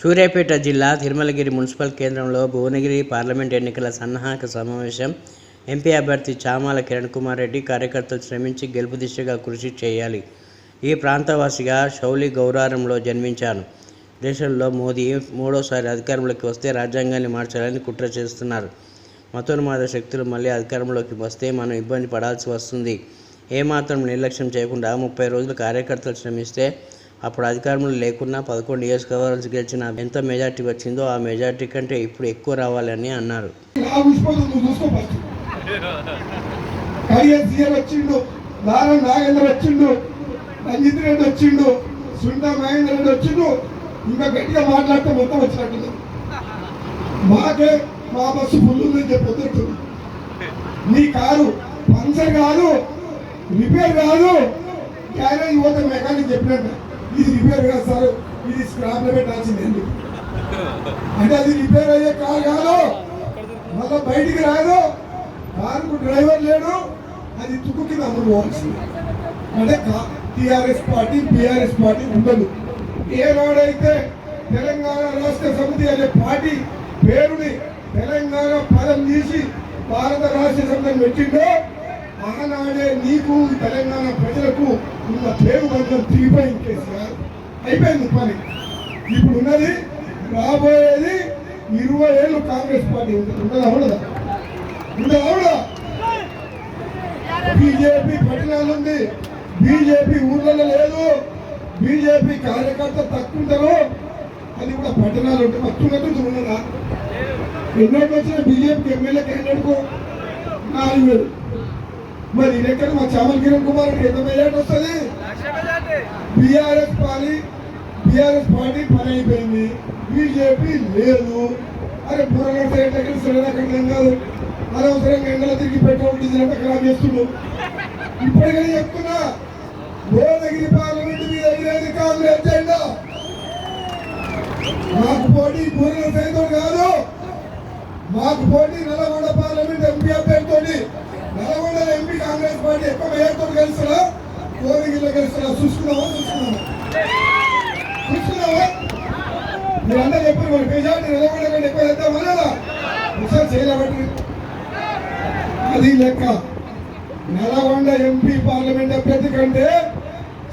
సూర్యాపేట జిల్లా తిరుమలగిరి మున్సిపల్ కేంద్రంలో భువనగిరి పార్లమెంట్ ఎన్నికల సన్నాహక సమావేశం ఎంపీ అభ్యర్థి చామాల కిరణ్ కుమార్ రెడ్డి కార్యకర్తలు శ్రమించి గెలుపు దిశగా కృషి చేయాలి. ఈ ప్రాంతవాసిగా షౌలి గౌరారంలో జన్మించాను దేశంలో మోదీ మూడోసారి అధికారంలోకి వస్తే రాజ్యాంగాన్ని మార్చాలని కుట్ర చేస్తున్నారు. మతోన్మాద శక్తులు మళ్ళీ అధికారంలోకి వస్తే మనం ఇబ్బంది పడాల్సి వస్తుంది. ఏమాత్రం నిర్లక్ష్యం చేయకుండా ముప్పై రోజులు కార్యకర్తలు శ్రమిస్తే అప్పుడు అధికారంలో లేకున్నా పదకొండు నియోజకవర్గాలు గెలిచిన ఎంత మెజార్టీ వచ్చిందో ఆ మెజార్టీ కంటే ఇప్పుడు ఎక్కువ రావాలని అన్నారు. వచ్చిండు నాగేంద్ర వచ్చిండు రంజిత్ రెడ్డి వచ్చిండు సుండా మహేందర్ రెడ్డి వచ్చిండు ఇంకా గట్టిగా మాట్లాడితే మొత్తం వచ్చినట్టు మాకే మా బస్సు ఫుల్ ఉందని చెప్పి నీ కారు పంచర్ కాదు రిపేర్ కాదు గ్యారేజ్ పోతే మెకానిక్ చెప్పినట్టు. ఇది రిపేర్ కాదు సార్ ఇది స్క్రాప్లో పెట్టాల్సింది ఎందుకు అంటే అది రిపేర్ అయ్యే కార్ కాదు. మళ్ళా బయటికి రాదు. కారుకు డ్రైవర్ లేడు. అది తుక్కు కింద అమలు పోవాల్సింది. అంటే టిఆర్ఎస్ పార్టీ పిఆర్ఎస్ పార్టీ ఉండదు. ఏనాడైతే తెలంగాణ రాష్ట్ర సమితి అనే పార్టీ పేరుని తెలంగాణ పదం తీసి భారత రాష్ట్ర సమితిని పెట్టిందో ఆనాడే నీకు తెలంగాణ ప్రజలకు ఉన్న పేరు బంధం తిరిగిపోయింది కేసీఆర్ అయిపోయింది పని. ఇప్పుడు ఉన్నది రాబోయేది ఇరవై ఏళ్ళు కాంగ్రెస్ పార్టీ ఉంటుంది ఉండదా ఉండదా ఉండదా ఉండదా బీజేపీ పట్టణాలు ఉంది. బీజేపీ ఊర్లలో లేదు. బీజేపీ కార్యకర్త తక్కువ ఉంటారు. అది కూడా పట్టణాలు ఉంటే మత్తున్నట్టు ఉన్నదా? ఎన్నోటి వచ్చిన బీజేపీకి ఎమ్మెల్యే క్యాండిడేట్కు నాలుగు వేలు. మరి ఈ లెక్కన మా చామల్ కిరణ్ కుమార్ రెడ్డి ఎంత మెజార్టీ వస్తుంది? బీఆర్ఎస్ పార్టీ బీఆర్ఎస్ పార్టీ పని అయిపోయింది. బీజేపీ లేదు. అరే బుర్రలో బుర్రగడ్డ ఎట్లా శ్రీరాకట్లం కాదు. అనవసరంగా ఎండలో తిరిగి పెట్రోల్ డీజిల్ అంతా ఖరాబ్ చేస్తుండు. ఇప్పటికైనా చెప్తున్నా భువనగిరి పార్లమెంట్ మీద ఎగిరేది కాంగ్రెస్ జెండా. మాకు పోటీ బూరెల సైతం కాదు. మాకు పోటీ నల్లగొండ పార్లమెంట్ ఎంపీ అభ్యర్థి. కాంగ్రెస్ పార్టీ ఎక్కువ మేయర్తో గెలుస్తారా భువనగిరిలో గెలుస్తారా చూసుకున్నావా? చూసుకున్నావా? చూసుకున్నావా? మీరందరూ చెప్పారు మరి మెజార్టీ నిలబడకండి ఎక్కువ చేద్దామా లేదా ఒకసారి చేయలేబట్టి అది లెక్క. నల్గొండ ఎంపీ పార్లమెంట్ అభ్యర్థి కంటే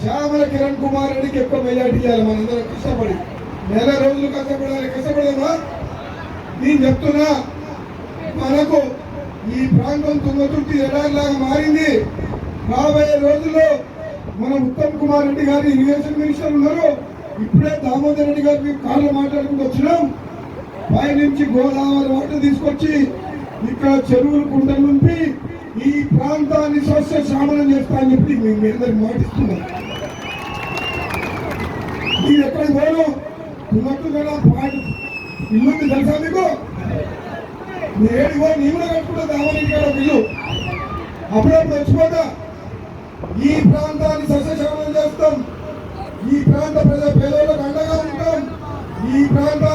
చామల కిరణ్ కుమార్ రెడ్డికి ఎక్కువ మెజార్టీ ఇవ్వాలి మనందరం కష్టపడి. నెల రోజులు కష్టపడాలి కష్టపడమా నేను చెప్తున్నా మనకు ఈ ప్రాంతం తుంగతుర్తి ఎడారిలాగా మారింది. రాబోయే రోజుల్లో మన ఉత్తమ్ కుమార్ రెడ్డి గారు ఇరిగేషన్ మినిస్టర్ ఉన్నారు. ఇప్పుడే దామోదర్ రెడ్డి గారు మేము కార్లో మాట్లాడుకుంటూ వచ్చినాం. పై నుంచి గోదావరి వాటర్ తీసుకొచ్చి ఇక్కడ చెరువులు కుంటలు నింపి ఈ ప్రాంతాన్ని స్వచ్ఛ శ్రామణం చేస్తా అని చెప్పి మేము మీ అందరికి మాటిస్తున్నాం మీరు ఎక్కడికి పోను? ఉన్నట్టు కదా పాటు ఇల్లు తెలుసా మీకు? నేను పోయి నీ కూడా కట్టుకుంటా దామని ఇక్కడ ఒక అప్పుడప్పుడు వచ్చిపోతా. ఈ ప్రాంతాన్ని సస్యశ్యామలం చేస్తాం. ఈ ప్రాంత ప్రజల పేదలకు అండగా ఉంటాం. ఈ ప్రాంతాన్ని